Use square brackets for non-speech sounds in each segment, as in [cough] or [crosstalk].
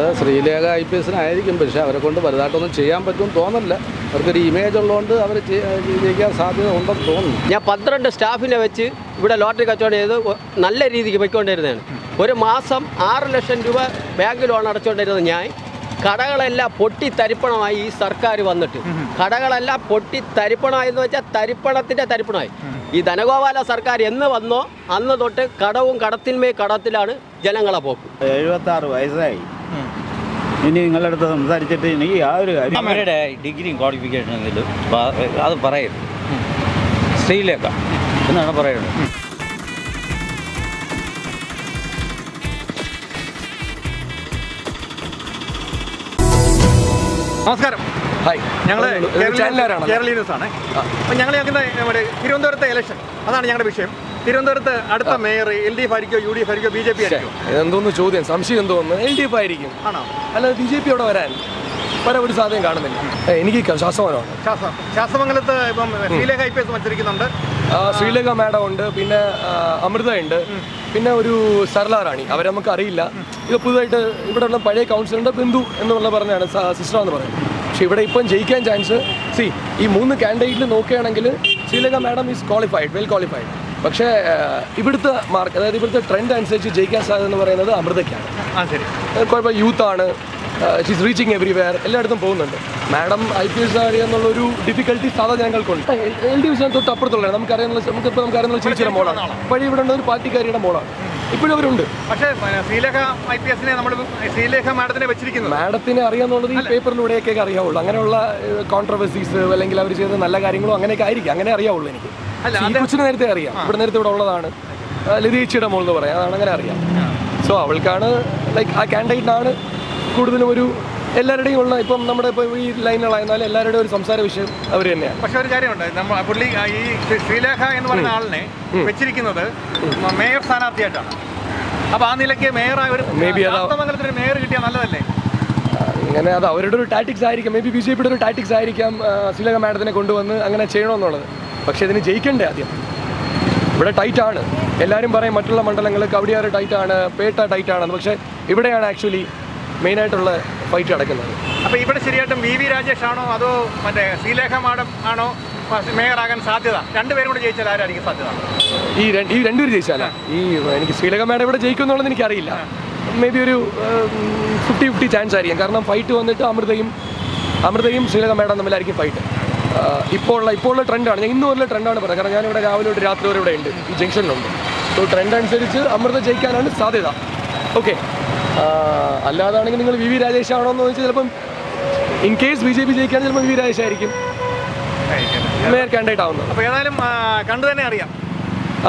അത് Sreelekha I P എസിനായിരിക്കും പക്ഷേ അവരെ കൊണ്ട് വലുതായിട്ടൊന്നും ചെയ്യാൻ പറ്റും തോന്നില്ല അവർക്കൊരു ഇമേജ് ഉള്ളതുകൊണ്ട് അവർ ജയിക്കാൻ സാധ്യത ഉണ്ടെന്ന് തോന്നുന്നു. ഞാൻ പന്ത്രണ്ട് സ്റ്റാഫിനെ വെച്ച് ഇവിടെ ലോട്ടറി കച്ചവടം ചെയ്ത് നല്ല രീതിക്ക് പോയിക്കൊണ്ടിരുന്നതാണ്. ഒരു മാസം ആറ് ലക്ഷം രൂപ ബാങ്ക് ലോൺ അടച്ചുകൊണ്ടിരുന്ന ഞാൻ. കടകളെല്ലാം പൊട്ടി തരിപ്പണമായി ഈ സർക്കാർ വന്നിട്ട്. കടകളെല്ലാം പൊട്ടി തരിപ്പണമായി എന്ന് വെച്ചാൽ തരിപ്പണത്തിന്റെ തരിപ്പണമായി. ഈ ധനഗോപാല സർക്കാർ എന്ന് വന്നോ അന്ന് തൊട്ട് കടവും കടത്തിന്മേ കടത്തിലാണ് ജനങ്ങളെ പോക്ക്. എഴുപത്തി ആറ് വയസ്സായി. ഇനി നിങ്ങളുടെ അടുത്ത് സംസാരിച്ചിട്ട് എനിക്ക് ആ ഒരു അവരുടെ ഡിഗ്രിയും ക്വാളിഫിക്കേഷൻ എന്തെങ്കിലും അത് പറയരുത്. സ്ത്രീലേഖ എന്നാണ് പറയുന്നത് നമസ്കാരം. ഹായ്. ഞങ്ങൾ ചാനലുകാരാണ് കേരളീയ ന്യൂസ് ആണ് അപ്പം ഞങ്ങൾ ഞങ്ങളുടെ നമ്മുടെ തിരുവനന്തപുരത്തെ ഇലക്ഷൻ അതാണ് ഞങ്ങളുടെ വിഷയം. തിരുവനന്തപുരത്ത് അടുത്ത മേയർ എൽ ഡി എഫ് ആയിരിക്കോ യു ഡി എഫ് ആയിരിക്കോ ബി ജെ പി ആയിരിക്കും? എന്തോന്ന് ചോദ്യം? സംശയം എന്തോന്ന്? എൽ ഡി എഫ് ആയിരിക്കും. ആണോ? അല്ല ബി ജെ പി അവിടെ വരാൻ വരെ ഒരു സാധ്യത കാണുന്നില്ല. എനിക്ക് ക- ശ്വാസമാനമാണ് ശാസ്ത്ര ശാസ്ത്രമംഗലത്ത് ഇപ്പം ശ്രീലേഖ ഐ പി എസ് മത്സരിക്കുന്നുണ്ട്. ശ്രീലേഖ മാഡം ഉണ്ട് പിന്നെ അമൃത ഉണ്ട് പിന്നെ ഒരു സരള റാണി. അവരെ നമുക്ക് അറിയില്ല. ഇത് പുതുതായിട്ട് ഇവിടെ ഉള്ള പഴയ കൗൺസിലറുടെ ബിന്ദു എന്നുള്ള പറഞ്ഞാണ് സിസ്റ്റർ എന്ന് പറയുന്നത്. പക്ഷെ ഇവിടെ ഇപ്പം ജയിക്കാൻ ചാൻസ് സി ഈ മൂന്ന് കാൻഡിഡേറ്റിൽ നോക്കുകയാണെങ്കിൽ Sreelekha madam is qualified well qualified പക്ഷേ ഇവിടുത്തെ മാർക്ക് അതായത് ഇവിടുത്തെ ട്രെൻഡ് അനുസരിച്ച് ജയിക്കാൻ സാധ്യത എന്ന് പറയുന്നത് അമൃതയ്ക്കാണ്. കുഴപ്പം യൂത്താണ് ഷീസ് റീച്ചിങ് എവറിവെയർ എല്ലായിടത്തും പോകുന്നുണ്ട്. മാഡം ഐ പി എസ് അറിയാന്നുള്ളൊരു ഡിഫിക്കൽട്ടി സാധാ ഞങ്ങൾക്കുണ്ട് എൽ ഡി വിഷൻ തൊട്ട് അപ്പുറത്തുള്ള നമുക്കറിയാവുന്ന നമുക്കിപ്പോൾ നമുക്കറിയാവുന്ന ചേച്ചിയുടെ മോളാണ്. വഴി ഇവിടെ ഉള്ള ഒരു പാർട്ടിക്കാരിയുടെ മോളാണ്. ഇപ്പോഴും അവരുണ്ട്. പക്ഷേ ശ്രീലേഖ ഐ പി എസിനെ നമ്മൾ ശ്രീലേഖ മാഡത്തിനെ വെച്ചിരിക്കുന്നു മാഡത്തിനെ അറിയാന്നുള്ളത് ഈ പേപ്പറിലൂടെയൊക്കെ അറിയാവുള്ളൂ. അങ്ങനെയുള്ള കോൺട്രവേഴ്സീസ് അല്ലെങ്കിൽ അവർ ചെയ്ത നല്ല കാര്യങ്ങളും അങ്ങനെയൊക്കെ ആയിരിക്കും. അങ്ങനെ അറിയാവുള്ളൂ എനിക്ക്. ഈ കൊച്ചിന് നേരത്തെ അറിയാം. ഇവിടെ നേരത്തെ ഇവിടെ ഉള്ളതാണ്. ലതീച്ചയുടെ മോൾ എന്ന് പറയാം. അതാണ് അങ്ങനെ അറിയാം. സോ അവൾക്കാണ് ലൈക്ക് ആ കാൻഡിഡേറ്റിനാണ് കൂടുതലും ഒരു എല്ലാവരുടെയും ഉള്ള ഇപ്പം നമ്മുടെ ഇപ്പോൾ ഈ ലൈനുകളായിരുന്നാലും എല്ലാവരുടെയും ഒരു സംസാര വിഷയം അവർ തന്നെയാണ്. പക്ഷെ ഒരു കാര്യമുണ്ട് നമ്മൾ പുള്ളി ഈ ശ്രീലേഖ എന്ന് പറയുന്ന ആളിനെ വെച്ചിരിക്കുന്നത് മേയർ സ്ഥാനാർത്ഥിയായിട്ടാണ്. അപ്പോൾ ആ നിലയ്ക്ക് മേയറായ ഒരു ഒരു മേയർ കിട്ടിയാൽ നല്ലതല്ലേ? അങ്ങനെ അത് അവരുടെ ഒരു ടാറ്റിക്സ് ആയിരിക്കാം. മേ ബി ബി ജെ പിയുടെ ഒരു ടാറ്റിക്സ് ആയിരിക്കാം ശ്രീലേഖ മാഡത്തിനെ കൊണ്ടുവന്ന് അങ്ങനെ ചെയ്യണമെന്നുള്ളത് പക്ഷേ ഇതിന് ജയിക്കണ്ടേ ആദ്യം? ഇവിടെ ടൈറ്റ് ആണ്. എല്ലാവരും പറയും മറ്റുള്ള മണ്ഡലങ്ങൾ കവടിയാർ ടൈറ്റ് ആണ് പേട്ട ടൈറ്റ് ആണ്. പക്ഷേ ഇവിടെയാണ് ആക്ച്വലി മെയിൻ ആയിട്ടുള്ള ഫൈറ്റ് നടക്കുന്നത്. അപ്പോൾ ഇവിടെ ശരിയായിട്ടും വി വി രാജേഷ് ആണോ അതോ മറ്റേ ശ്രീലേഖ മാഡം ആണോ മേയർ ആകാൻ സാധ്യത? രണ്ടുപേരും കൂടെ ജയിച്ചാൽ ആരായിരിക്കും സാധ്യത? ഈ രണ്ട് ഈ രണ്ടുപേര് ജയിച്ചാലാ? ഈ എനിക്ക് ശ്രീലേഖ മാഡം ഇവിടെ ജയിക്കും എന്നുള്ളത് എനിക്കറിയില്ല. മേ ബി ഒരു ഫിഫ്റ്റി ഫിഫ്റ്റി ചാൻസ് ആയിരിക്കും. കാരണം ഫൈറ്റ് വന്നിട്ട് അമൃതയും അമൃതയും ശ്രീലേഖ മാഡം തമ്മിലായിരിക്കും ഫൈറ്റ് ഇപ്പോൾ ഉള്ള ഇപ്പോൾ ഉള്ള ട്രെൻഡാണ്. ഞാൻ ഇന്ന് ഉള്ള ട്രെൻഡാണ് പറയുന്നത് കാരണം ഞാനിവിടെ രാവിലെ തൊട്ട് രാത്രി വരെ ഇവിടെ ഉണ്ട്. ഈ ജംഗ്ഷനിലുണ്ട്. സോ ട്രെൻഡ് അനുസരിച്ച് അമൃത ജയിക്കാനാണ് സാധ്യത. ഓക്കെ അല്ലാതാണെങ്കിൽ നിങ്ങൾ വി വി രാജേഷ് ആണോ എന്ന് ചോദിച്ചാൽ ചിലപ്പം in case B J P ജയിക്കാൻ ചിലപ്പോൾ വി വി രാജേഷ് ആയിരിക്കും. മേയർ കാൻഡിഡേറ്റ് ആവുന്നത് അപ്പോൾ ഏതായാലും കണ്ടു തന്നെ അറിയാം.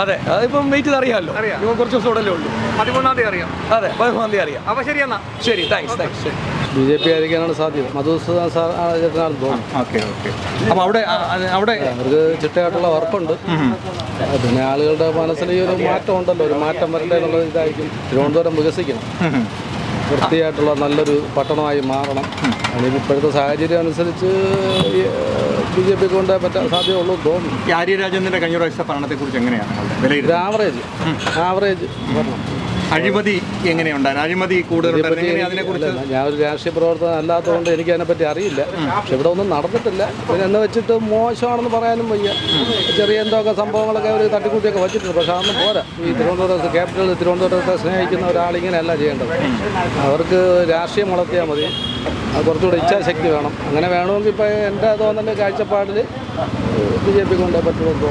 അതെ. അതിപ്പം വെയിറ്റ് ചെയ്ത് അറിയാമല്ലോ അറിയാം. കുറച്ച് ദിവസം ഉടല്ലേ ഉള്ളൂ. പതിമൂന്നാം തീയതി അറിയാം. അതെ പതിമൂന്നാം തീയതി അറിയാം. അപ്പോൾ ശരി എന്നാൽ ശരി താങ്ക്സ് താങ്ക്സ് ശരി. ബി ജെ പി ആയിരിക്കാനാണ് സാധ്യത. ആണെന്ന് തോന്നുന്നു ഓക്കെ ഓക്കെ. അപ്പോൾ അവിടെ അവിടെ അവർക്ക് ചിട്ടയായിട്ടുള്ള വർക്കുണ്ട്. പിന്നെ ആളുകളുടെ മനസ്സിൽ ഈ ഒരു മാറ്റം ഉണ്ടല്ലോ ഒരു മാറ്റം വരട്ടെ എന്നുള്ള ഇതായിരിക്കും. തിരുവനന്തപുരം വികസിക്കണം വൃത്തിയായിട്ടുള്ള നല്ലൊരു പട്ടണമായി മാറണം. അല്ലെങ്കിൽ ഇപ്പോഴത്തെ സാഹചര്യം അനുസരിച്ച് ബി ജെ പിക്ക് കൊണ്ടേ പറ്റാൻ സാധ്യതയുള്ളൂ തോന്നുന്നു ഈ ആര്യരാജേന്ദ്രന്റെ കഴിഞ്ഞ പ്രാവശ്യത്തെ ഭരണത്തെ കുറിച്ച് എങ്ങനെയാണ് ആവറേജ്. ആവറേജ് ഭരണം. അഴിമതി എങ്ങനെയുണ്ടായിരുന്നു? അഴിമതി കൂടുതൽ ഇതിനെപ്പറ്റി എങ്ങനെ അതിനെ ഞാൻ ഒരു രാഷ്ട്രീയ പ്രവർത്തനം അല്ലാത്തതുകൊണ്ട് എനിക്ക് അതിനെപ്പറ്റി അറിയില്ല. പക്ഷെ ഇവിടെ ഒന്നും നടന്നിട്ടില്ല. പിന്നെ എന്നെ വെച്ചിട്ട് മോശമാണെന്ന് പറയാനും വയ്യ. ചെറിയ എന്തൊക്കെ സംഭവങ്ങളൊക്കെ അവർ തട്ടിക്കൂട്ടിയൊക്കെ വച്ചിട്ടുണ്ട്. പക്ഷെ അതൊന്നും പോരാ. ഈ തിരുവനന്തപുരത്ത് ക്യാപിറ്റൽ തിരുവനന്തപുരത്തെ സ്നേഹിക്കുന്ന ഒരാളിങ്ങനെയല്ല ചെയ്യേണ്ടത്. അവർക്ക് രാഷ്ട്രീയം വളർത്തിയാൽ മതി. അത് കുറച്ചുകൂടെ ഇച്ഛാശക്തി വേണം. അങ്ങനെ വേണമെങ്കിൽ ഇപ്പോൾ എന്റെ തോന്നൽ കാഴ്ചപ്പാടിൽ ബി ജെ പി കൊണ്ടേ പറ്റുള്ളൂ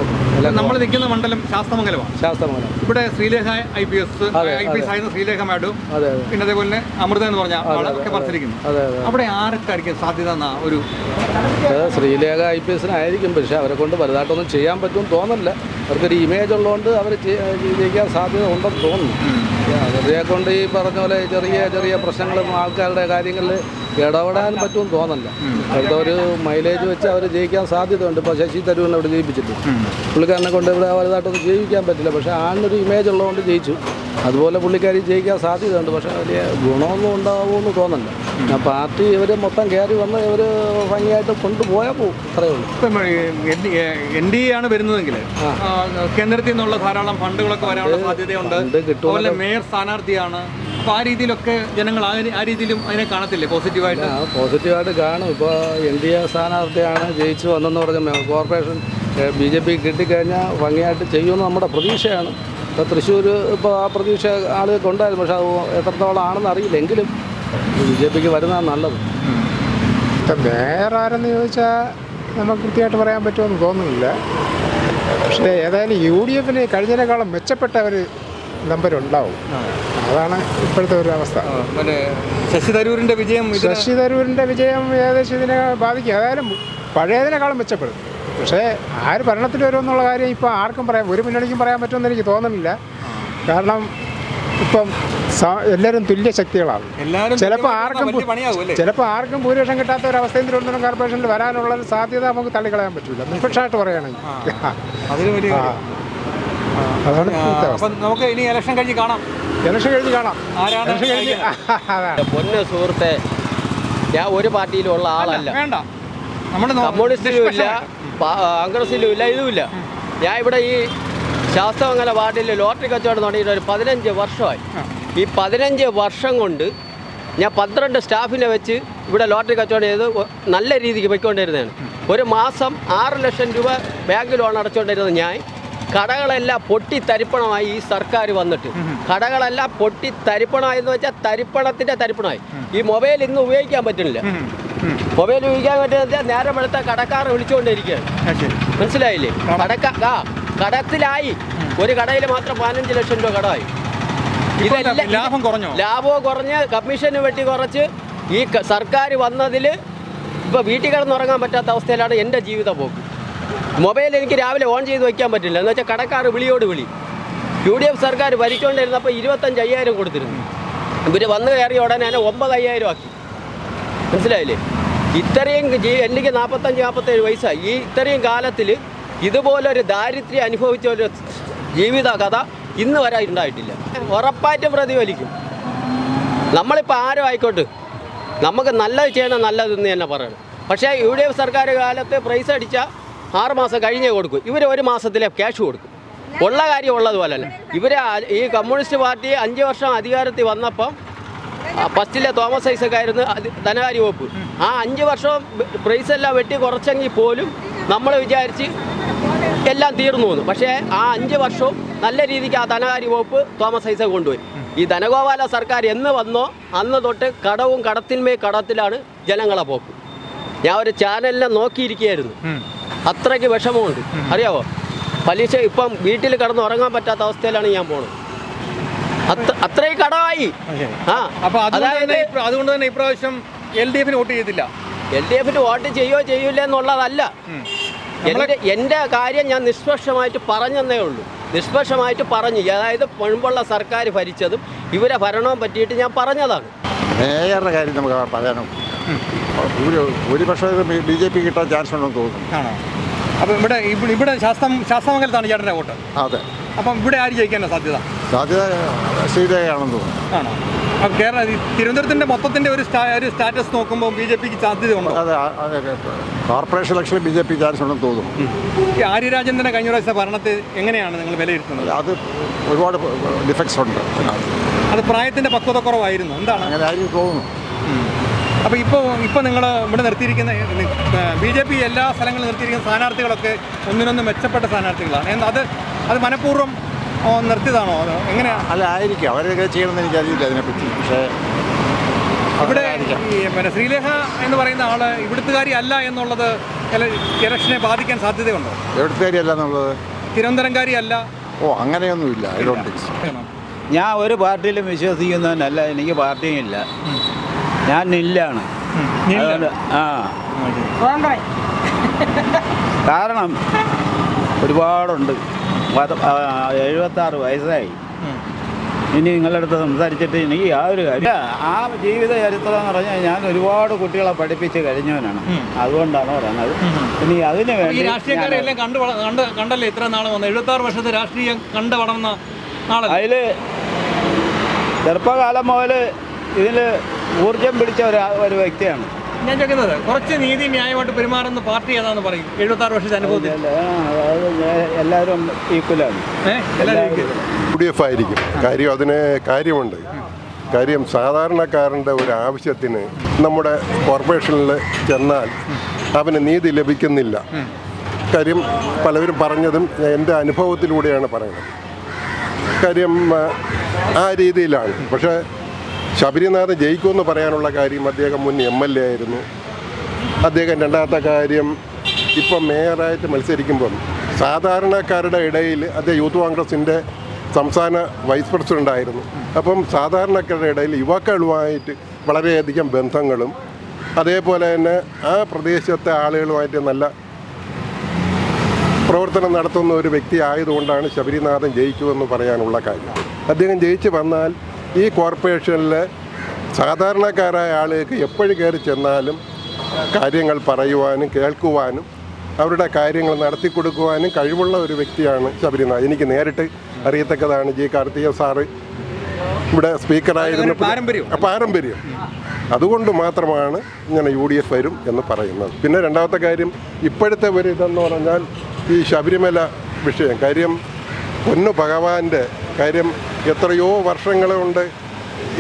നമ്മൾ നിൽക്കുന്ന മണ്ഡലം ശാസ്തമംഗലമാണ് ശാസ്തമംഗലം ഇവിടെ Sreelekha I P S I P S ആയിരുന്ന ശ്രീലേഖ അതെ പിന്നെ അതേപോലെ തന്നെ അമൃത എന്ന് പറഞ്ഞ ആളൊക്കെ മത്സരിക്കുന്നു അവിടെ ആർക്കായിരിക്കും സാധ്യത എന്നാ ഒരു ശ്രീലേഖ ഐ പി എസിനായിരിക്കും പക്ഷേ അവരെ കൊണ്ട് വലുതായിട്ടൊന്നും ചെയ്യാൻ പറ്റുമെന്ന് തോന്നില്ല അവർക്കൊരു ഇമേജ് ഉള്ളതുകൊണ്ട് അവർ ജയിക്കാൻ സാധ്യത ഉണ്ടെന്ന് തോന്നുന്നു. അവരെ കൊണ്ട് ഈ പറഞ്ഞ പോലെ ചെറിയ ചെറിയ പ്രശ്നങ്ങളും ആൾക്കാരുടെ കാര്യങ്ങളിൽ ഇടപെടാൻ പറ്റുമെന്ന് തോന്നുന്നില്ല അവിടുത്തെ ഒരു മൈലേജ് വെച്ച് അവർ ജയിക്കാൻ സാധ്യതയുണ്ട്. ഇപ്പോൾ ശശി തരൂരിനെ അവിടെ ജയിപ്പിച്ചിട്ട്. പുള്ളിക്കാരനെ കൊണ്ട് ഇവിടെ വലുതായിട്ടൊന്നും ജയിക്കാൻ പറ്റില്ല. പക്ഷേ ആളിനൊരു ഇമേജ് ഉള്ളതുകൊണ്ട് ജയിച്ചു. അതുപോലെ പുള്ളിക്കാരി ജയിക്കാൻ സാധ്യതയുണ്ട്. പക്ഷെ വലിയ ഗുണമൊന്നും ഉണ്ടാവുമെന്ന് തോന്നുന്നില്ല ഞാൻ പാർട്ടി ഇവർ മൊത്തം കയറി വന്ന് ഇവർ ഭംഗിയായിട്ട് കൊണ്ടുപോയാൽ പോകും അത്രയേ ഉള്ളൂ. എൻ ഡി എ ആണ് വരുന്നതെങ്കിൽ കേന്ദ്രത്തിൽ നിന്നുള്ള ധാരാളം ഫണ്ടുകളൊക്കെ വരാനുള്ള സാധ്യതയുണ്ട്. അതുപോലെ മേയർ സ്ഥാനാർത്ഥിയാണ് അപ്പോൾ ആ രീതിയിലൊക്കെ ജനങ്ങൾ ആ ആ രീതിയിലും അതിനെ കാണത്തില്ലേ? പോസിറ്റീവായിട്ട്? പോസിറ്റീവായിട്ട് കാണും. ഇപ്പോൾ എൻ ഡി എ സ്ഥാനാർത്ഥിയാണ് ജയിച്ചു വന്നെന്ന് പറഞ്ഞ കോർപ്പറേഷൻ ബി ജെ പി കിട്ടിക്കഴിഞ്ഞാൽ ഭംഗിയായിട്ട് ചെയ്യുമെന്ന് നമ്മുടെ പ്രതീക്ഷയാണ്. ഇപ്പോൾ തൃശ്ശൂർ ഇപ്പോൾ ആ പ്രതീക്ഷ ആളുകൾക്ക് ഉണ്ടായിരുന്നു. പക്ഷേ അത് എത്രത്തോളം ആണെന്ന് അറിയില്ല. എങ്കിലും ബി ജെ പിക്ക് വരുന്നതാണ് നല്ലത്. ഇപ്പം വേറെ ആരെന്ന് ചോദിച്ചാൽ നമുക്ക് കൃത്യമായിട്ട് പറയാൻ പറ്റുമെന്ന് തോന്നുന്നില്ല. പക്ഷേ ഏതായാലും യു ഡി എഫിന് കഴിഞ്ഞതിനേക്കാളും മെച്ചപ്പെട്ട ഒരു നമ്പർ ഉണ്ടാവും അതാണ് ഇപ്പോഴത്തെ ഒരു അവസ്ഥ. ശശി തരൂരിന്റെ വിജയം ശശി തരൂരിന്റെ വിജയം ഏകദേശം ഇതിനെ ബാധിക്കും. ഏതായാലും പഴയതിനേക്കാളും മെച്ചപ്പെടും. പക്ഷേ ആര് ഭരണത്തിൽ വരുമെന്നുള്ള കാര്യം ഇപ്പോൾ ആർക്കും പറയാം ഒരു മുന്നണിക്കും പറയാൻ പറ്റുമെന്ന് എനിക്ക് തോന്നുന്നില്ല. കാരണം ഇപ്പം എല്ലാവരും തുല്യ ശക്തികളാണ്. എല്ലാവരും ചിലപ്പോൾ ആർക്കും ചിലപ്പോൾ ആർക്കും ഭൂരിപക്ഷം കിട്ടാത്ത ഒരു അവസ്ഥയും തിരുവനന്തപുരം കോർപ്പറേഷനിൽ വരാനുള്ള സാധ്യത നമുക്ക് തള്ളിക്കളയാൻ പറ്റില്ല നിഷ്പക്ഷമായിട്ട് പറയുകയാണെങ്കിൽ. അതാണ് അപ്പം നമുക്ക് ഇനി ഇലക്ഷൻ കഴിഞ്ഞ് കാണാം. ഇലക്ഷൻ കഴിഞ്ഞ് കാണാം. ആരാണ് ഇലക്ഷൻ കഴിഞ്ഞ് [laughs] അതാണ്. പൊന്ന് സുഹൃത്തെ ഞാൻ ഒരു പാർട്ടിയിലുള്ള ആളല്ല. വേണ്ട. നമ്മുടെ കമ്മ്യൂണിസ്റ്റിലും ഇല്ല കോൺഗ്രസിലും ഇല്ല ഇതുമില്ല. ഞാൻ ഇവിടെ ഈ ശാസ്ത്രമംഗല വാർഡിൽ ലോട്ടറി കച്ചവടം തുടങ്ങിയിട്ട് ഒരു പതിനഞ്ച് വർഷമായി. ഈ പതിനഞ്ച് വർഷം കൊണ്ട് ഞാൻ പന്ത്രണ്ട് സ്റ്റാഫിനെ വെച്ച് ഇവിടെ ലോട്ടറി കച്ചവടം ചെയ്ത് നല്ല രീതിക്ക് പോയിക്കൊണ്ടിരുന്നതാണ്. ഒരു മാസം ആറ് ലക്ഷം രൂപ ബാങ്ക് ലോൺ അടച്ചുകൊണ്ടിരുന്ന ഞാൻ. കടകളെല്ലാം പൊട്ടി തരിപ്പണമായി ഈ സർക്കാർ വന്നിട്ട്. കടകളെല്ലാം പൊട്ടി തരിപ്പണമായി എന്ന് വെച്ചാൽ തരിപ്പണത്തിന്റെ തരിപ്പണമായി. ഈ മൊബൈൽ ഇന്ന് ഉപയോഗിക്കാൻ പറ്റുന്നില്ല. മൊബൈൽ ഉപയോഗിക്കാൻ പറ്റുന്ന നേരെ വെളുത്ത കടക്കാരെ വിളിച്ചുകൊണ്ടിരിക്കുകയാണ്. മനസ്സിലായില്ലേ? കടക്ക ആ കടത്തിലായി. ഒരു കടയിൽ മാത്രം പതിനഞ്ച് ലക്ഷം രൂപ കടമായി. ലാഭം കുറഞ്ഞോ? ലാഭവും കുറഞ്ഞ് കമ്മീഷന് വെട്ടി കുറച്ച് ഈ സർക്കാർ വന്നതിൽ ഇപ്പോൾ വീട്ടിൽ കിടന്നുറങ്ങാൻ പറ്റാത്ത അവസ്ഥയിലാണ് എന്റെ ജീവിതം പോക്ക്. മൊബൈൽ എനിക്ക് രാവിലെ ഓൺ ചെയ്ത് വയ്ക്കാൻ പറ്റില്ല. എന്ന് വെച്ചാൽ കടക്കാർ വിളിയോട് വിളി. യു ഡി എഫ് സർക്കാർ ഭരിച്ചുകൊണ്ടിരുന്നപ്പോൾ ഇരുപത്തഞ്ച് അയ്യായിരം കൊടുത്തിരുന്നു. ഇവർ വന്ന് കയറിയ ഉടനെ തന്നെ ഒമ്പത് അയ്യായിരം ആക്കി. മനസ്സിലായില്ലേ? ഇത്രയും ജീ- എനിക്ക് നാൽപ്പത്തഞ്ച് നാൽപ്പത്തേഴ് വയസ്സായി. ഈ ഇത്രയും കാലത്തിൽ ഇതുപോലൊരു ദാരിദ്ര്യം അനുഭവിച്ച ഒരു ജീവിത കഥ ഇന്ന് വരെ ഉണ്ടായിട്ടില്ല. ഉറപ്പായിട്ടും പ്രതിഫലിക്കും. നമ്മളിപ്പോൾ ആരും ആയിക്കോട്ടെ. നമുക്ക് നല്ലത് ചെയ്യണം നല്ലതെന്ന് തന്നെ പറയണം. പക്ഷേ യു ഡി എഫ് സർക്കാർ കാലത്ത് പ്രൈസ് അടിച്ചാൽ ആറ് മാസം കഴിഞ്ഞേ കൊടുക്കും. ഇവർ ഒരു മാസത്തിലെ ക്യാഷ് കൊടുക്കും. ഉള്ള കാര്യം ഉള്ളതുപോലല്ല ഇവരെ ഈ കമ്മ്യൂണിസ്റ്റ് പാർട്ടി അഞ്ച് വർഷം അധികാരത്തിൽ വന്നപ്പം ഫസ്റ്റിലെ തോമസ് ഐസക് ആയിരുന്നു അത് ധനകാര്യ വകുപ്പ്. ആ അഞ്ച് വർഷം പ്രൈസ് എല്ലാം വെട്ടി കുറച്ചെങ്കിൽ പോലും നമ്മൾ വിചാരിച്ച് എല്ലാം തീർന്നു വന്നു പക്ഷേ ആ അഞ്ച് വർഷവും നല്ല രീതിക്ക് ആ ധനകാര്യ വകുപ്പ് തോമസ് ഐസക് കൊണ്ടുപോയി. ഈ ധനഗോപാല സർക്കാർ എന്ന് വന്നോ അന്ന് തൊട്ട് കടവും കടത്തിന്മേ കടത്തിലാണ് ജനങ്ങളെ പോക്ക്. ഞാൻ ഒരു ചാനലിനെ നോക്കിയിരിക്കുകയായിരുന്നു. അത്രയ്ക്ക് വിഷമമുണ്ട്. അറിയാവോ? പലിശ ഇപ്പം വീട്ടിൽ കിടന്ന് ഉറങ്ങാൻ പറ്റാത്ത അവസ്ഥയിലാണ് ഞാൻ പോണത്. അത്ര അത്രയും കടമായി. ആ അപ്പൊ അതുകൊണ്ട് അതായത് തന്നെ ഇപ്ര- അതുകൊണ്ട് തന്നെ ഇപ്രാവശ്യം എൽ ഡി എഫിന് വോട്ട് ചെയ്തില്ല. എൽ ഡി എഫിന് വോട്ട് ചെയ്യോ ചെയ്യൂല എന്നുള്ളതല്ല. എന്റെ എന്റെ കാര്യം ഞാൻ നിഷ്പക്ഷമായിട്ട് പറഞ്ഞെന്നേ ഉള്ളൂ. നിഷ്പക്ഷമായിട്ട് പറഞ്ഞു. അതായത് മുൻപുള്ള സർക്കാർ ഭരിച്ചതും ഇവരെ ഭരണവും പറ്റിയിട്ട് ഞാൻ പറഞ്ഞതാണ്. മേയറുടെ കാര്യം നമുക്ക് പറയാനും? ഒരു ഭൂരിപക്ഷം ബി ജെ പി കിട്ടാൻ ചാൻസ് ഉണ്ടെന്ന് തോന്നുന്നു. ആണോ? അപ്പോൾ ഇവിടെ ഇവിടെ- ഇവിടെ ശാസ്ത്രം ശാസ്ത്രമംഗലത്താണ് ചേട്ടന്റെ വോട്ട്. അതെ. അപ്പം ഇവിടെ ആര് ജയിക്കാനാണ് സാധ്യത? സാധ്യത ശ്രീരേഖയാണെന്ന് തോന്നുന്നു. ആണോ? അപ്പം കേരള ഈ തിരുവനന്തപുരത്തിന്റെ മൊത്തത്തിന്റെ ഒരു സ്റ്റാ- ഒരു സ്റ്റാറ്റസ് നോക്കുമ്പോൾ ബി ജെ പിക്ക് സാധ്യത ഉണ്ടോ അതെ ആ- അതെ കോർപ്പറേഷൻ ഇലക്ഷനിൽ ബി ജെ പി ചാൻസ് ഉണ്ടെന്ന് തോന്നുന്നു. ഈ ആര്യരാജേന്ദ്രന്റെ കഴിഞ്ഞ പ്രാവശ്യത്തെ ഭരണത്തെ എങ്ങനെയാണ് നിങ്ങൾ വിലയിരുത്തുന്നത്? അത് ഒരുപാട് ഡിഫക്ട്സ് ഉണ്ട്. അത് പ്രായത്തിന്റെ പക്വത കുറവായിരുന്നു. എന്താണ്? അങ്ങനെ ആയിരിക്കും തോന്നുന്നു അപ്പോൾ ഇപ്പോൾ ഇപ്പോൾ നിങ്ങൾ ഇവിടെ നിർത്തിയിരിക്കുന്ന ബി ജെ പി എല്ലാ സ്ഥലങ്ങളിലും നിർത്തിയിരിക്കുന്ന സ്ഥാനാർത്ഥികളൊക്കെ ഒന്നിനൊന്ന് മെച്ചപ്പെട്ട സ്ഥാനാർത്ഥികളാണ്. എന്താ അത് അത് മനഃപൂർവം നിർത്തിയതാണോ? അത് എങ്ങനെയാണ് അല്ല ആയിരിക്കും. അവരൊക്കെ ചെയ്യണമെന്ന് എനിക്കറിയില്ല അതിനെപ്പറ്റി. പക്ഷേ അവിടെ പിന്നെ ശ്രീലേഖ എന്ന് പറയുന്ന ആൾ ഇവിടുത്തുകാരി അല്ല എന്നുള്ളത് ഇല- ഇലക്ഷനെ ബാധിക്കാൻ സാധ്യതയുണ്ടോ? എവിടുത്തേരിയല്ല എന്നുള്ളത്? തിരുവനന്തപുരംകാരി അല്ല. ഓ അങ്ങനെയൊന്നുമില്ല. ഞാൻ ഒരു പാർട്ടിയിലും വിശ്വസിക്കുന്നവനല്ല. എനിക്ക് പാർട്ടിയും ഇല്ല. ഞാൻ നില്ലാണ്. ആ. കാരണം ഒരുപാടുണ്ട്. എഴുപത്തി ആറ് വയസ്സായി. ഇനി നിങ്ങളുടെ അടുത്ത് സംസാരിച്ചിട്ട് എനിക്ക് യാതൊരു കാര്യം ആ ജീവിത ചരിത്രം എന്ന് പറഞ്ഞാൽ ഞാൻ ഒരുപാട് കുട്ടികളെ പഠിപ്പിച്ച് കഴിഞ്ഞവനാണ്. അതുകൊണ്ടാണ് പറയുന്നത്. ഇനി അതിന് വേണ്ടി രാഷ്ട്രീയക്കാരെല്ലാം കണ്ടു കണ്ട് കണ്ടല്ലേ ഇത്ര നാൾ വന്നത്? എഴുപത്തി ആറ് വർഷത്തെ രാഷ്ട്രീയം കണ്ട് വളർന്ന അതിൽ ചെറുപ്പകാലം മുതൽ ഇതിൽ ഊർജം പിടിച്ച ഒരു ഒരു വ്യക്തിയാണ്. ഞാൻ ചോദിക്കുന്നത് കുറച്ച് നീതി ന്യായമായിട്ട് പെരുമാറുന്ന പാർട്ടി ഏതാന്ന് പറയും. എഴുപത്തി ആറ് വർഷത്തെ അനുഭവത്തിൽ. എല്ലാവരും ഈക്വലാണ് യു ഡി എഫ് ആയിരിക്കും. കാര്യം അതിന് കാര്യമുണ്ട്. കാര്യം സാധാരണക്കാരന്റെ ഒരു ആവശ്യത്തിന് നമ്മുടെ കോർപ്പറേഷനിൽ ചെന്നാൽ അവന് നീതി ലഭിക്കുന്നില്ല. കാര്യം പലവരും പറഞ്ഞതും എന്റെ അനുഭവത്തിലൂടെയാണ് പറയുന്നത്. കാര്യം ആ രീതിയിലാണ്. പക്ഷേ ശബരിനാഥ് ജയിക്കുമെന്ന് പറയാനുള്ള കാര്യം അദ്ദേഹം മുൻ എം എൽ എ ആയിരുന്നു. അദ്ദേഹം രണ്ടാമത്തെ കാര്യം ഇപ്പം മേയറായിട്ട് മത്സരിക്കുമ്പം സാധാരണക്കാരുടെ ഇടയിൽ അദ്ദേഹം യൂത്ത് കോൺഗ്രസിന്റെ സംസ്ഥാന വൈസ് പ്രസിഡന്റ് ആയിരുന്നു. അപ്പം സാധാരണക്കാരുടെ ഇടയിൽ യുവാക്കളുമായിട്ട് വളരെയധികം ബന്ധങ്ങളും അതേപോലെ തന്നെ ആ പ്രദേശത്തെ ആളുകളുമായിട്ട് നല്ല പ്രവർത്തനം നടത്തുന്ന ഒരു വ്യക്തി ആയതുകൊണ്ടാണ് ശബരിനാഥൻ ജയിക്കുമെന്ന് പറയാനുള്ള കാര്യം. അദ്ദേഹം ജയിച്ചു വന്നാൽ ഈ കോർപ്പറേഷനിലെ സാധാരണക്കാരായ ആളുകൾക്ക് എപ്പോഴും കയറി ചെന്നാലും കാര്യങ്ങൾ പറയുവാനും കേൾക്കുവാനും അവരുടെ കാര്യങ്ങൾ നടത്തി കൊടുക്കുവാനും കഴിവുള്ള ഒരു വ്യക്തിയാണ് ശബരിനാഥ്. എനിക്ക് നേരിട്ട് അറിയത്തക്കതാണ് ജി കാർത്തിക സാറ്. ഇവിടെ സ്പീക്കറായിരുന്നു പാരമ്പര്യം. പാരമ്പര്യം. അതുകൊണ്ട് മാത്രമാണ് ഇങ്ങനെ യു ഡി എഫ് വരും എന്ന് പറയുന്നത്. പിന്നെ രണ്ടാമത്തെ കാര്യം ഇപ്പോഴത്തെ ഒരു ഇതെന്ന് പറഞ്ഞാൽ ഈ ശബരിമല വിഷയം. കാര്യം പൊന്നു ഭഗവാന്റെ കാര്യം എത്രയോ വർഷങ്ങളുണ്ട്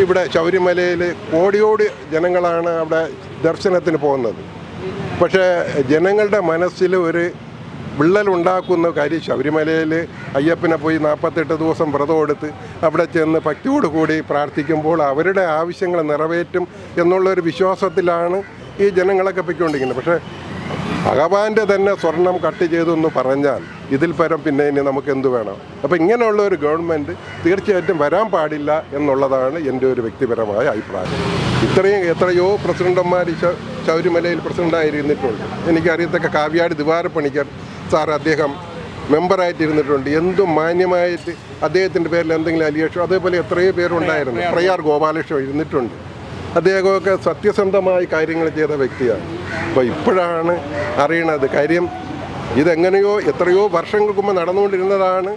ഇവിടെ ശബരിമലയിൽ കോടിയോടി ജനങ്ങളാണ് അവിടെ ദർശനത്തിന് പോകുന്നത്. പക്ഷേ ജനങ്ങളുടെ മനസ്സിൽ ഒരു വിള്ളലുണ്ടാക്കുന്ന കാര്യം ശബരിമലയിൽ അയ്യപ്പനെ പോയി നാൽപ്പത്തെട്ട് ദിവസം വ്രതം എടുത്ത് അവിടെ ചെന്ന് ഭക്തിയോട് കൂടി പ്രാർത്ഥിക്കുമ്പോൾ അവരുടെ ആവശ്യങ്ങൾ നിറവേറ്റും എന്നുള്ളൊരു വിശ്വാസത്തിലാണ് ഈ ജനങ്ങളൊക്കെ പൊയ്ക്കൊണ്ടിരിക്കുന്നത്. പക്ഷേ ഭഗവാന്റെ തന്നെ സ്വർണം കട്ട് ചെയ്തു എന്ന് പറഞ്ഞാൽ ഇതിൽ പരം പിന്നെ ഇനി നമുക്ക് എന്ത് വേണം? അപ്പോൾ ഇങ്ങനെയുള്ള ഒരു ഗവൺമെന്റ് തീർച്ചയായിട്ടും വരാൻ പാടില്ല എന്നുള്ളതാണ് എന്റെ ഒരു വ്യക്തിപരമായ അഭിപ്രായം. ഇത്രയും എത്രയോ പ്രസിഡന്റന്മാർ ശ- ശബരിമലയിൽ പ്രസിഡന്റായിരുന്നിട്ടുണ്ട് എനിക്കറിയത്തക്ക കാവ്യാട് ദിവാരപ്പണിക്കർ സാർ അദ്ദേഹം മെമ്പറായിട്ടിരുന്നിട്ടുണ്ട്. എന്തും മാന്യമായിട്ട് അദ്ദേഹത്തിന്റെ പേരിൽ എന്തെങ്കിലും അലിയേഷോ അതേപോലെ എത്രയോ പേരുണ്ടായിരുന്നു. പ്രയാർ ഗോപാലകൃഷ്ണൻ ഇരുന്നിട്ടുണ്ട്. അദ്ദേഹമൊക്കെ സത്യസന്ധമായി കാര്യങ്ങൾ ചെയ്ത വ്യക്തിയാണ്. അപ്പോൾ ഇപ്പോഴാണ് അറിയണത്. കാര്യം ഇതെങ്ങനെയോ എത്രയോ വർഷങ്ങൾക്ക് മുമ്പ് നടന്നുകൊണ്ടിരുന്നതാണ്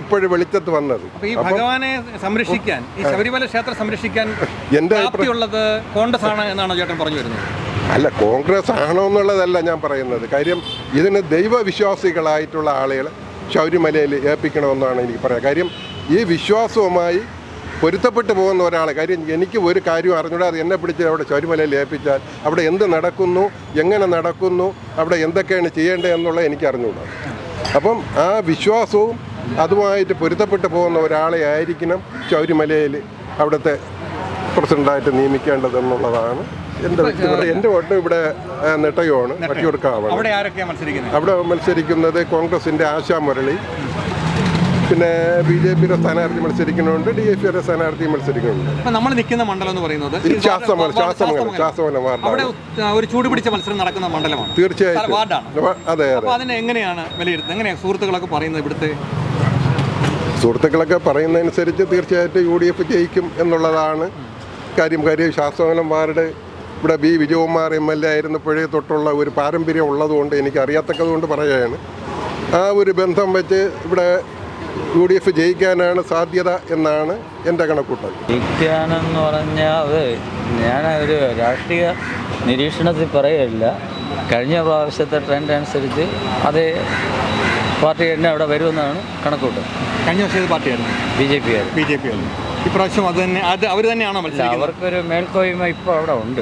ഇപ്പോഴും വെളിച്ചത്ത് വന്നത്. ഈ ഭഗവാനെ സംരക്ഷിക്കാൻ ഈ ശബരിമല ക്ഷേത്രം സംരക്ഷിക്കാൻ എന്റെ പ്രാപ്തിയുള്ളത് കോൺഗ്രസ് ആണ് എന്നാണ് ചേട്ടൻ പറഞ്ഞു വരുന്നത്? അല്ല കോൺഗ്രസ് ആണോ എന്നുള്ളതല്ല ഞാൻ പറയുന്നത്. കാര്യം ഇതിന് ദൈവവിശ്വാസികളായിട്ടുള്ള ആളുകൾ ശബരിമലയിൽ ഏൽപ്പിക്കണമെന്നാണ് എനിക്ക് പറയാം. കാര്യം ഈ വിശ്വാസവുമായി പൊരുത്തപ്പെട്ടു പോകുന്ന ഒരാളെ. കാര്യം എനിക്ക് ഒരു കാര്യം അറിഞ്ഞൂടാ. അത് എന്നെ പിടിച്ച് അവിടെ ശബരിമലയിൽ ഏൽപ്പിച്ചാൽ അവിടെ എന്ത് നടക്കുന്നു എങ്ങനെ നടക്കുന്നു അവിടെ എന്തൊക്കെയാണ് ചെയ്യേണ്ടത് എന്നുള്ളത് എനിക്ക് അറിഞ്ഞൂടാ. അപ്പം ആ വിശ്വാസവും അതുമായിട്ട് പൊരുത്തപ്പെട്ടു പോകുന്ന ഒരാളെ ആയിരിക്കണം ശബരിമലയിൽ അവിടുത്തെ പ്രസിഡന്റായിട്ട് നിയമിക്കേണ്ടതെന്നുള്ളതാണ് എന്റെ വ്യക്തിപരമായ എന്റെ വോട്ട് ഇവിടെ നെട്ടയുമാണ് വട്ടിയൂർക്കാവാണ്. അവിടെ ആരൊക്കെയാണ് മത്സരിക്കുന്നത്? അവിടെ മത്സരിക്കുന്നത് കോൺഗ്രസിന്റെ ആശാ മുരളി പിന്നെ ബി ജെ പിയുടെ സ്ഥാനാർത്ഥി മത്സരിക്കുന്നുണ്ട് ഡി എഫ് സിയുടെ സ്ഥാനാർത്ഥി മത്സരിക്കുന്നുണ്ട്. നമ്മൾ നിൽക്കുന്ന മണ്ഡലം എന്ന് പറയുന്നത് അവിടെ ഒരു ചൂടുപിടിച്ച മത്സരം നടക്കുന്ന മണ്ഡലമാണ്. തീർച്ചയായും വാർഡാണ്. അതെ അതെ. അതിനെ എങ്ങനെയാണ് വിലയിരുത്തുന്നത്? എങ്ങനെയാണ് സുഹൃത്തുക്കളൊക്കെ പറയുന്നത് ഇവിടുത്തെ? സുഹൃത്തുക്കളൊക്കെ പറയുന്നതനുസരിച്ച് തീർച്ചയായിട്ടും യു ഡി എഫ് ജയിക്കും എന്നുള്ളതാണ് കാര്യം. കാര്യം ശാസ്ത്രമംഗലം വാർഡ് ഇവിടെ B Vijayakumar M L A ആയിരുന്നപ്പോഴേ തൊട്ടുള്ള ഒരു പാരമ്പര്യം ഉള്ളതുകൊണ്ട് എനിക്ക് അറിയാത്തക്കതുകൊണ്ട് പറയുകയാണ്. ആ ഒരു ബന്ധം വെച്ച് ഇവിടെ യു ഡി എഫ് ജയിക്കാനാണ് സാധ്യത എന്നാണ് എന്റെ കണക്കൂട്ടൽ. ജയിക്കാനെന്ന് പറഞ്ഞാൽ അത് ഞാൻ ഒരു രാഷ്ട്രീയ നിരീക്ഷണത്തിൽ പറയുകയില്ല. കഴിഞ്ഞ പ്രാവശ്യത്തെ ട്രെൻഡ് അനുസരിച്ച് അതേ പാർട്ടി തന്നെ അവിടെ വരുമെന്നാണ് കണക്കൂട്ടൽ. കഴിഞ്ഞ വർഷം ഏത് പാർട്ടിയായിരുന്നു? ബി ജെ പി ആയിരുന്നു. ബി ജെ പി ആയിരുന്നു. ഇപ്രാവശ്യം അത് തന്നെ അത് അവർ തന്നെയാണോ മത്സരിക്കുന്നത്? അവർക്കൊരു മേൽക്കോയ്മ ഇപ്പോൾ അവിടെ ഉണ്ട്.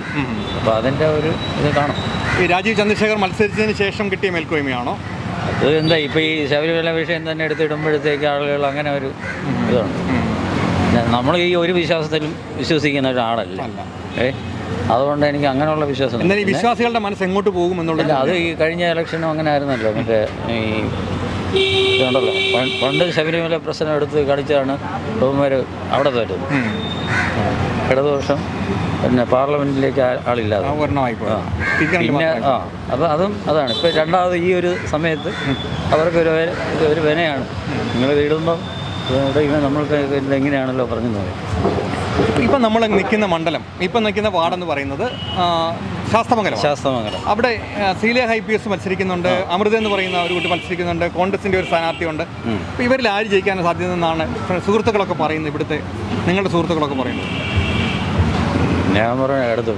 അപ്പോൾ അതിന്റെ ഒരു ഇത് കാണും. ഈ രാജീവ് ചന്ദ്രശേഖർ മത്സരിച്ചതിന് ശേഷം കിട്ടിയ മേൽക്കോയ്മയാണോ? എന്താ ഇപ്പോൾ ഈ ശബരിമല വിഷയം തന്നെ എടുത്തിടുമ്പോഴത്തേക്ക് ആളുകൾ അങ്ങനെ ഒരു ഇതാണ് നമ്മൾ ഈ ഒരു വിശ്വാസത്തിലും വിശ്വസിക്കുന്ന ഒരാളല്ല. ഏ? അതുകൊണ്ട് എനിക്ക് അങ്ങനെയുള്ള വിശ്വാസം വിശ്വാസികളുടെ മനസ്സ് എങ്ങോട്ട് പോകും എന്നുള്ളത് അത് ഈ കഴിഞ്ഞ ഇലക്ഷനും അങ്ങനെ ആയിരുന്നല്ലോ. മറ്റേ ഈ ഇതുണ്ടല്ലോ. പണ്ട് ശബരിമല പ്രശ്നം എടുത്ത് കളിച്ചാണ് ബഹുമാർ അവിടെ തോറ്റത് ഇടതുപക്ഷം പിന്നെ പാർലമെന്റിലേക്ക് ആ- ആളില്ലാതെ. പിന്നെ ആ. അപ്പോൾ അതും അതാണ്. ഇപ്പോൾ രണ്ടാമത് ഈ ഒരു സമയത്ത് അവർക്ക് ഒരു ഒരു വിനയാണ്. നിങ്ങൾ ഇടുമ്പം ഇവിടെ നമ്മൾക്ക് എങ്ങനെയാണല്ലോ പറഞ്ഞു ഇപ്പം നമ്മൾ നിൽക്കുന്ന മണ്ഡലം ഇപ്പം നിൽക്കുന്ന വാർഡെന്ന് പറയുന്നത് ശാസ്തമംഗലം ശാസ്തമംഗലം. ശാസ്ത്രമംഗലം അവിടെ സീലിയ ഹൈ പി എസ് മത്സരിക്കുന്നുണ്ട് അമൃത എന്ന് പറയുന്ന ഒരു കുട്ടി മത്സരിക്കുന്നുണ്ട് കോൺഗ്രസിന്റെ ഒരു സ്ഥാനാർത്ഥിയുണ്ട്. ഇവരിൽ ആര് ജയിക്കാൻ സാധ്യത എന്നാണ് സുഹൃത്തുക്കളൊക്കെ പറയുന്നത് ഇവിടുത്തെ നിങ്ങളുടെ സുഹൃത്തുക്കളൊക്കെ പറയുന്നത്. ഞാൻ പറഞ്ഞ ഇടത്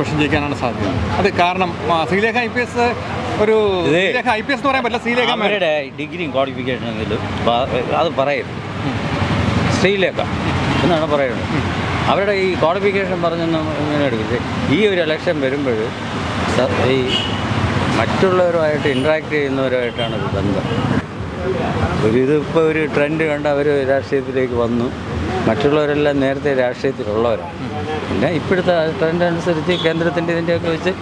പക്ഷം ജയിക്കാനാണ് സാധ്യത. അത് കാരണം ശ്രീലേഖ ഐ പി എസ് ഒരു ശ്രീലേഖ ഐ പി എസ് എന്ന് പറയാൻ പറ്റില്ല ശ്രീലേഖ. അവരുടെ ഡിഗ്രിയും ക്വാളിഫിക്കേഷനും അത് പറയരുത്. ശ്രീലേഖ എന്നാണ് പറയുന്നത്. അവരുടെ ഈ ക്വാളിഫിക്കേഷൻ പറഞ്ഞൊന്നും ഇങ്ങനെ എടുക്കില്ല ഈ ഒരു ഇലക്ഷൻ വരുമ്പോൾ ഈ മറ്റുള്ളവരുമായിട്ട് ഇൻട്രാക്ട് ചെയ്യുന്നവരുമായിട്ടാണ് ഇത് ബന്ധം. ഒരു ഇതിപ്പോൾ ഒരു ട്രെൻഡ് കണ്ട് അവർ രാഷ്ട്രീയത്തിലേക്ക് വന്നു. മറ്റുള്ളവരെല്ലാം നേരത്തെ രാഷ്ട്രീയത്തിലുള്ളവരാണ്. പിന്നെ ഇപ്പോഴത്തെ ട്രെൻഡ് അനുസരിച്ച് കേന്ദ്രത്തിന്റെ ഇതിന്റെയൊക്കെ വെച്ച്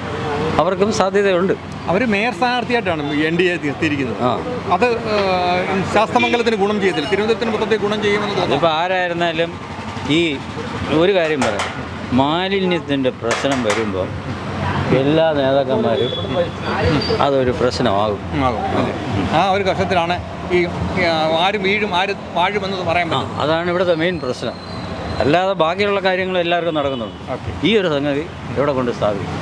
അവർക്കും സാധ്യതയുണ്ട്. അവർ മേയർ സ്ഥാനാർത്ഥിയായിട്ടാണ് എൻ ഡി എ നിർത്തിയിരിക്കുന്നത് ആ. അത് ശാസ്തമംഗലത്തിന് ഗുണം ചെയ്യത്തില്ല. തിരുവനന്തപുരത്തിന് മൊത്തത്തിൽ ഗുണം ചെയ്യുമെന്ന് തോന്നുന്നു. അതിപ്പോൾ ആരായിരുന്നാലും ഈ ഒരു കാര്യം പറയാം. മാലിന്യത്തിന്റെ പ്രശ്നം വരുമ്പോൾ എല്ലാ നേതാക്കന്മാരും അതൊരു പ്രശ്നമാകും. ആ ഒരു കഷത്തിലാണ് ഈ ആര് വീഴും ആര് വാഴുമെന്നത് പറയാൻ പറ്റും അതാണ് ഇവിടുത്തെ മെയിൻ പ്രശ്നം. അല്ലാതെ ബാക്കിയുള്ള കാര്യങ്ങൾ എല്ലാവർക്കും നടക്കുന്നുണ്ട്. ഈ ഒരു സംഗതി ഇവിടെ കൊണ്ട് സ്ഥാപിക്കും.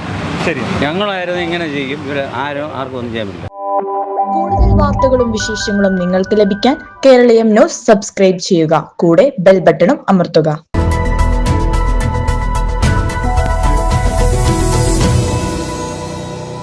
ശരി. ഞങ്ങളായിരുന്നു ഇങ്ങനെ ചെയ്യും. ഇവിടെ ആരും ആർക്കും ഒന്നും ചെയ്യാൻ പറ്റില്ല. കൂടുതൽ വാർത്തകളും വിശേഷങ്ങളും നിങ്ങൾക്ക് ലഭിക്കാൻ കേരളീയം ന്യൂസ് സബ്സ്ക്രൈബ് ചെയ്യുക. കൂടെ ബെൽ ബട്ടണും അമർത്തുക.